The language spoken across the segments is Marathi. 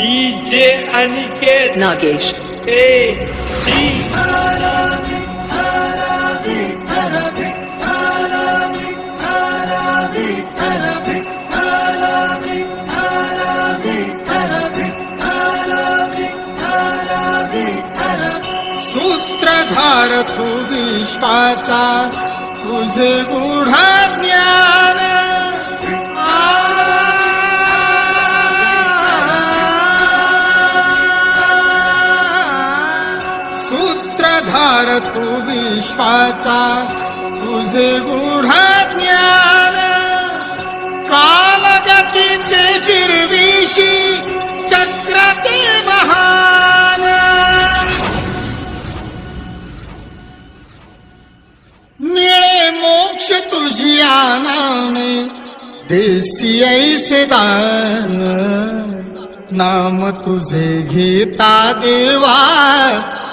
DJ Aniket Nagesh. A D. सूत्रधार तू विश्वाचा तुझे गुढ आधार तू विश्वाचा तुझे गुढ ज्ञान. कालगतीचे फिरविशी चक्र ते महान. मिळे मोक्ष तुझी आनाने देसी ऐसे दान. नाम तुझे घेता देवा.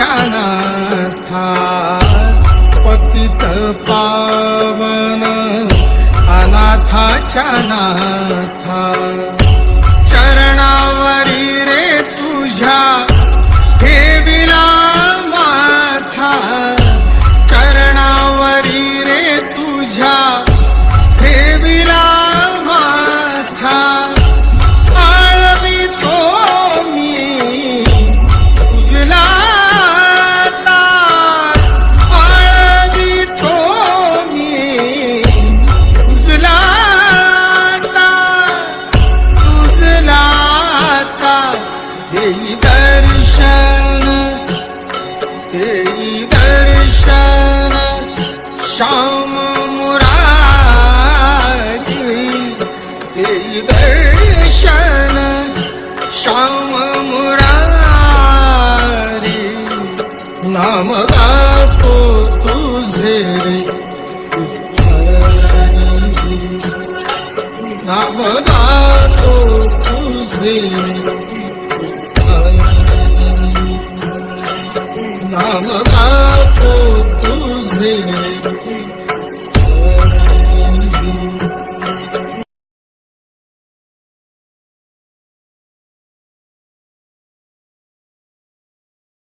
अनाथाच्या नाथा पतित पावन अनाथाच्या नाथा दर्शन श्याम मुरारी देई दर्शन श्याम मुरारी नाम गातो तुझे रे नाम गातो तुझे रे नाम